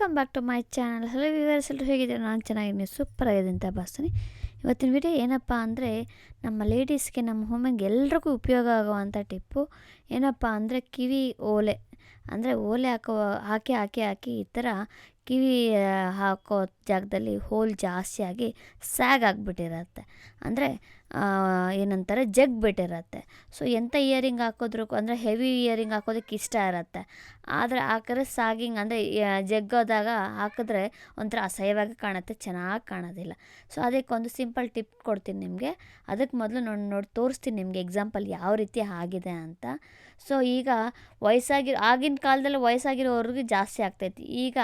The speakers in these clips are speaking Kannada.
Welcome back to my channel hello viewers ಎಲ್ಲರೂ ಹೇಗಿದ್ದೀರಾ? ನಾನು ಚೆನ್ನಾಗಿದ್ದೀನಿ. ಸೂಪರ್ ಆಗಿದೆ ಅಂತ ಭಾವಿಸ್ತೀನಿ. ಇವತ್ತಿನ ವಿಡಿಯೋ ಏನಪ್ಪ ಅಂದರೆ, ನಮ್ಮ ಲೇಡೀಸ್ಗೆ ನಮ್ಮ ವುಮೆನ್ಗೆ ಎಲ್ರಿಗೂ ಉಪಯೋಗ ಆಗುವಂಥ ಟಿಪ್ಪು ಏನಪ್ಪ ಅಂದರೆ, ಕಿವಿ ಓಲೆ. ಅಂದರೆ ಓಲೆ ಹಾಕೋ ಹಾಕಿ ಹಾಕಿ ಹಾಕಿ ಈ ಥರ ಕಿವಿ ಹಾಕೋ ಜಾಗದಲ್ಲಿ ಹೋಲ್ ಜಾಸ್ತಿಯಾಗಿ ಸ್ಯಾಗ್ ಆಗಿಬಿಟ್ಟಿರತ್ತೆ. ಅಂದರೆ ಏನಂತಾರೆ ಜಗ್ ಬಿಟ್ಟಿರತ್ತೆ ಸೊ ಎಂಥ ಇಯರಿಂಗ್ ಹಾಕಿದ್ರು ಅಂದರೆ ಹೆವಿ ಇಯರಿಂಗ್ ಹಾಕೋದಕ್ಕೆ ಇಷ್ಟ ಇರತ್ತೆ. ಆದರೆ ಹಾಕಿದ್ರೆ ಸಾಗಿಂಗ್ ಅಂದರೆ ಜಗ್ಗೋದಾಗ ಹಾಕಿದ್ರೆ ಒಂಥರ ಅಸಹ್ಯವಾಗಿ ಕಾಣುತ್ತೆ, ಚೆನ್ನಾಗಿ ಕಾಣೋದಿಲ್ಲ. ಸೊ ಅದಕ್ಕೆ ಒಂದು ಸಿಂಪಲ್ ಟಿಪ್ ಕೊಡ್ತೀನಿ ನಿಮಗೆ. ಅದಕ್ಕೆ ಮೊದಲು ನೋಡಿ ನೋಡಿ, ತೋರಿಸ್ತೀನಿ ನಿಮಗೆ ಎಕ್ಸಾಂಪಲ್ ಯಾವ ರೀತಿ ಆಗಿದೆ ಅಂತ. ಸೊ ಈಗ ವಯಸ್ಸಾಗಿ, ಆಗಿನ ಕಾಲದಲ್ಲಿ ವಯಸ್ಸಾಗಿರೋವ್ರಿಗೆ ಜಾಸ್ತಿ ಆಗ್ತೈತಿ. ಈಗ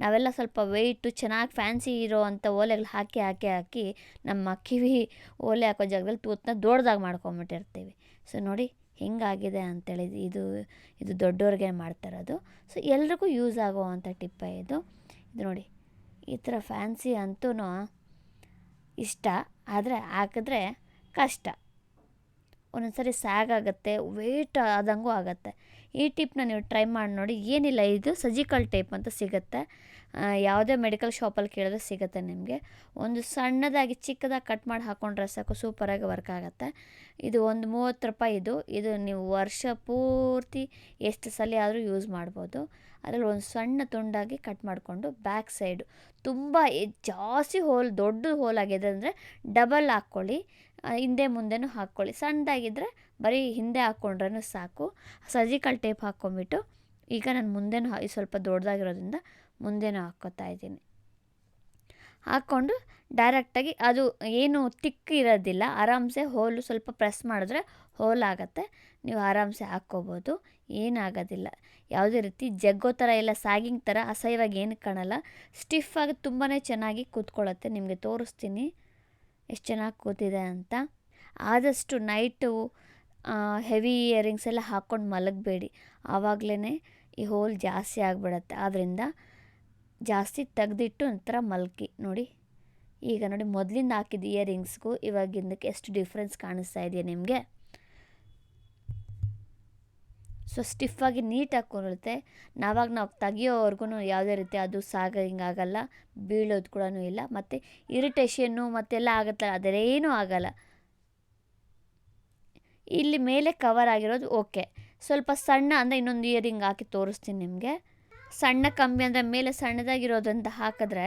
ನಾವೆಲ್ಲ ಸ್ವಲ್ಪ ವೆಯ್ಟು ಚೆನ್ನಾಗಿ ಫ್ಯಾನ್ಸಿ ಇರೋ ಅಂಥ ಓಲೆಗಳು ಹಾಕಿ ಹಾಕಿ ಹಾಕಿ ನಮ್ಮ ಕಿವಿ ಓಲೆ ಹಾಕೋ ಜಾಗದಲ್ಲಿ ತೂತನ್ನ ದೊಡ್ಡದಾಗಿ ಮಾಡ್ಕೊಂಬಿಟ್ಟಿರ್ತೀವಿ. ಸೊ ನೋಡಿ ಹೆಂಗಾಗಿದೆ ಅಂತೇಳಿ ಇದು ಇದು ದೊಡ್ಡವ್ರಿಗೆ ಮಾಡ್ತಾರದು. ಸೊ ಎಲ್ರಿಗೂ ಯೂಸ್ ಆಗುವಂಥ ಟಿಪ್ಪ ಇದು. ಇದು ನೋಡಿ, ಈ ಥರ ಫ್ಯಾನ್ಸಿ ಅಂತೂ ಇಷ್ಟ, ಆದರೆ ಹಾಕಿದ್ರೆ ಕಷ್ಟ. ಒಂದೊಂದು ಸರಿ ಸ್ಯಾಗ್ ಆಗುತ್ತೆ ವೆಯ್ಟ್ ಆದಂಗೂ ಆಗುತ್ತೆ. ಈ ಟಿಪ್ನ ನೀವು ಟ್ರೈ ಮಾಡಿ ನೋಡಿ, ಏನಿಲ್ಲ, ಇದು ಸಜಿಕಲ್ ಟೇಪ್ ಅಂತ ಸಿಗುತ್ತೆ. ಯಾವುದೇ ಮೆಡಿಕಲ್ ಶಾಪಲ್ಲಿ ಕೇಳಿದ್ರೆ ಸಿಗುತ್ತೆ ನಿಮಗೆ. ಒಂದು ಸಣ್ಣದಾಗಿ, ಚಿಕ್ಕದಾಗಿ ಕಟ್ ಮಾಡಿ ಹಾಕ್ಕೊಂಡ್ರೆ ಸಾಕು ಸೂಪರಾಗಿ ವರ್ಕ್ ಆಗುತ್ತೆ. ಇದು ಒಂದು ಮೂವತ್ತು ರೂಪಾಯಿ ಇದು. ಇದು ನೀವು ವರ್ಷ ಪೂರ್ತಿ ಎಷ್ಟು ಸಲ ಆದರೂ ಯೂಸ್ ಮಾಡ್ಬೋದು. ಅದರಲ್ಲಿ ಒಂದು ಸಣ್ಣ ತುಂಡಾಗಿ ಕಟ್ ಮಾಡಿಕೊಂಡು ಬ್ಯಾಕ್ ಸೈಡು ತುಂಬ ಜಾಸ್ತಿ ಹೋಲ್ ದೊಡ್ಡ ಹೋಲ್ ಆಗಿದೆ ಅಂದರೆ ಡಬಲ್ ಹಾಕ್ಕೊಳ್ಳಿ ಹಿಂದೆ ಮುಂದೆನೂ ಹಾಕ್ಕೊಳ್ಳಿ. ಸಣ್ಣದಾಗಿದ್ದರೆ ಬರೀ ಹಿಂದೆ ಹಾಕ್ಕೊಂಡ್ರೂ ಸಾಕು. ಸರ್ಜಿಕಲ್ ಟೇಪ್ ಹಾಕ್ಕೊಂಬಿಟ್ಟು ಈಗ ನಾನು ಮುಂದೆನೂ ಇದು ಸ್ವಲ್ಪ ದೊಡ್ಡದಾಗಿರೋದ್ರಿಂದ ಮುಂದೆನೂ ಹಾಕ್ಕೋತಾ ಇದ್ದೀನಿ. ಹಾಕ್ಕೊಂಡು ಡೈರೆಕ್ಟಾಗಿ ಅದು ಏನು ತಿಕ್ ಇರೋದಿಲ್ಲ. ಆರಾಮ್ಸೆ ಹೋಲು ಸ್ವಲ್ಪ ಪ್ರೆಸ್ ಮಾಡಿದ್ರೆ ಹೋಲ್ ಆಗುತ್ತೆ. ನೀವು ಆರಾಮ್ಸೆ ಹಾಕ್ಕೋಬೋದು. ಏನಾಗೋದಿಲ್ಲ. ಯಾವುದೇ ರೀತಿ ಜಗ್ಗೋ ಥರ ಇಲ್ಲ, ಸಾಗಿಂಗ್ ಥರ ಅಸಹ್ಯವಾಗಿ ಏನು ಕಾಣಲ್ಲ. ಸ್ಟಿಫಾಗಿ ತುಂಬಾ ಚೆನ್ನಾಗಿ ಕೂತ್ಕೊಳ್ಳುತ್ತೆ. ನಿಮಗೆ ತೋರಿಸ್ತೀನಿ. ಎಷ್ಟು ಚೆನ್ನಾಗಿ ಕೂತಿದೆ ಅಂತ. ಆದಷ್ಟು ನೈಟು ಹೆವಿ ಇಯರಿಂಗ್ಸ್ ಎಲ್ಲ ಹಾಕ್ಕೊಂಡು ಮಲಗಬೇಡಿ. ಆವಾಗಲೇ ಈ ಹೋಲ್ ಜಾಸ್ತಿ ಆಗಿಬಿಡತ್ತೆ. ಆದ್ದರಿಂದ ಜಾಸ್ತಿ ತೆಗೆದಿಟ್ಟು ನಂತರ ಮಲ್ಕಿ. ನೋಡಿ, ಈಗ ನೋಡಿ ಮೊದಲಿಂದ ಹಾಕಿದ ಇಯರಿಂಗ್ಸ್ಗೂ ಇವಾಗಿಂದಕ್ಕೆ ಎಷ್ಟು ಡಿಫ್ರೆನ್ಸ್ ಕಾಣಿಸ್ತಾ ಇದೆಯಾ ನಿಮಗೆ? ಸೊ ಸ್ಟಿಫಾಗಿ ನೀಟಾಗಿ ಕೂರುತ್ತೆ ನಾವಾಗ ನಾವು ತೆಗಿಯೋವರೆಗೂ ಯಾವುದೇ ರೀತಿ ಅದು ಸಾಗ ಹಿಂಗಾಗಲ್ಲ ಬೀಳೋದು ಕೂಡ ಇಲ್ಲ. ಮತ್ತು ಇರಿಟೇಷನ್ನು ಮತ್ತೆಲ್ಲ ಆಗುತ್ತಲ್ಲ ಅದರೇನೂ ಆಗಲ್ಲ. ಇಲ್ಲಿ ಮೇಲೆ ಕವರ್ ಆಗಿರೋದು ಓಕೆ. ಸ್ವಲ್ಪ ಸಣ್ಣ ಅಂದರೆ ಇನ್ನೊಂದು ಇಯರಿಂಗ್ ಹಾಕಿ ತೋರಿಸ್ತೀನಿ ನಿಮಗೆ. ಸಣ್ಣ ಕಂಬಿ ಅಂದರೆ ಮೇಲೆ ಸಣ್ಣದಾಗಿರೋದಂತ ಹಾಕಿದ್ರೆ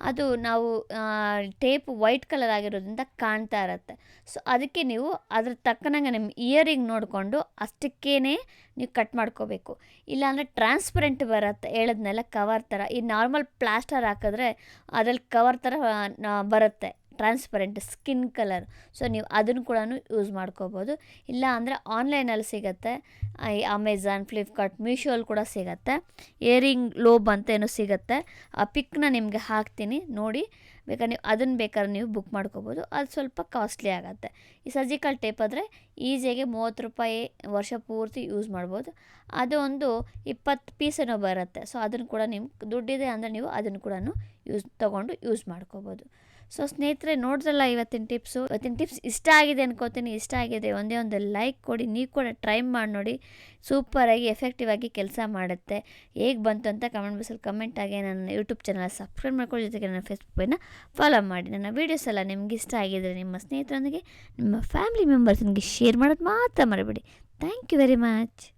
ಅದು ನಾವು ಟೇಪ್ ವೈಟ್ ಕಲರ್ ಆಗಿರೋದ್ರಿಂದ ಕಾಣ್ತಾ ಇರತ್ತೆ. ಸೊ, ಅದಕ್ಕೆ ನೀವು ಅದ್ರ ತಕ್ಕನಂಗೆ ನಿಮ್ಮ ಇಯರಿಂಗ್ ನೋಡಿಕೊಂಡು ಅಷ್ಟಕ್ಕೇ ನೀವು ಕಟ್ ಮಾಡ್ಕೋಬೇಕು. ಇಲ್ಲಾಂದರೆ ಟ್ರಾನ್ಸ್ಪರೆಂಟ್ ಬರುತ್ತೆ ಹೇಳದ್ನೆಲ್ಲ ಕವರ್ ಥರ. ಈ ನಾರ್ಮಲ್ ಪ್ಲಾಸ್ಟರ್ ಹಾಕಿದ್ರೆ ಅದ್ರಲ್ಲಿ ಕವರ್ ಥರ ಬರುತ್ತೆ. ಟ್ರಾನ್ಸ್ಪರೆಂಟ್ ಸ್ಕಿನ್ ಕಲರ್ ಸೊ ನೀವು ಅದನ್ನು ಕೂಡ ಯೂಸ್ ಮಾಡ್ಕೋಬೋದು. ಇಲ್ಲ ಅಂದರೆ ಆನ್ಲೈನಲ್ಲಿ ಸಿಗುತ್ತೆ. ಈ ಅಮೆಝಾನ್ ಫ್ಲಿಪ್ಕಾರ್ಟ್ ಮೀಶೋಲ್ಲಿ ಕೂಡ ಸಿಗುತ್ತೆ. ಏರಿಂಗ್ ಲೋಬ್ ಅಂತ ಸಿಗುತ್ತೆ. ಆ ಪಿಕ್ನ ನಿಮಗೆ ಹಾಕ್ತೀನಿ, ನೋಡಿ. ಬೇಕಾದ್ರೆ ನೀವು ಅದನ್ನು ಬೇಕಾದ್ರೆ ನೀವು ಬುಕ್ ಮಾಡ್ಕೋಬೋದು. ಅದು ಸ್ವಲ್ಪ ಕಾಸ್ಟ್ಲಿ ಆಗುತ್ತೆ. ಈ ಸರ್ಜಿಕಲ್ ಟೇಪ್ ಆದರೆ ಈಸಿಯಾಗಿ ಮೂವತ್ತು ರೂಪಾಯಿ ವರ್ಷ ಪೂರ್ತಿ ಯೂಸ್ ಮಾಡ್ಬೋದು. ಅದು ಒಂದು ಇಪ್ಪತ್ತು ಪೀಸೇನೋ ಬರುತ್ತೆ. ಸೊ ಅದನ್ನು ಕೂಡ ನಿಮ್ಗೆ ದುಡ್ಡಿದೆ ಅಂದರೆ ನೀವು ಅದನ್ನು ಕೂಡ ಯೂಸ್ ತೊಗೊಂಡು ಯೂಸ್ ಮಾಡ್ಕೋಬೋದು. ಸೊ ಸ್ನೇಹಿತರೆ, ನೋಡಿದ್ರಲ್ಲ ಇವತ್ತಿನ ಟಿಪ್ಸು ಇವತ್ತಿನ ಟಿಪ್ಸ್ ಇಷ್ಟ ಆಗಿದೆ ಅನ್ಕೋತೀನಿ. ಇಷ್ಟ ಆಗಿದೆ. ಒಂದೇ ಒಂದು ಲೈಕ್ ಕೊಡಿ. ನೀವು ಕೂಡ ಟ್ರೈ ಮಾಡಿ ನೋಡಿ. ಸೂಪರಾಗಿ ಎಫೆಕ್ಟಿವ್ ಆಗಿ ಕೆಲಸ ಮಾಡುತ್ತೆ. ಹೇಗೆ ಬಂತು ಅಂತ ಕಮೆಂಟ್ ಬಾಕ್ಸಲ್ಲಿ ಕಮೆಂಟ್ ಆಗಿ ನನ್ನ ಯೂಟ್ಯೂಬ್ ಚಾನಲ್ ಸಬ್ಸ್ಕ್ರೈಬ್ ಮಾಡ್ಕೊಳ್ಳಿ. ಜೊತೆಗೆ ನನ್ನ ಫೇಸ್ಬುಕ್ ಪೇಜ್ನ ಫಾಲೋ ಮಾಡಿ. ನನ್ನ ವೀಡಿಯೋಸ್ ಎಲ್ಲ ನಿಮ್ಗೆ ಇಷ್ಟ ಆಗಿದ್ರೆ ನಿಮ್ಮ ಸ್ನೇಹಿತರೊಂದಿಗೆ, ನಿಮ್ಮ ಫ್ಯಾಮಿಲಿ ಮೆಂಬರ್ಸ್ನಿಗೆ ಶೇರ್ ಮಾಡೋದು ಮಾತ್ರ ಮರಿಬೇಡಿ. Thank you very much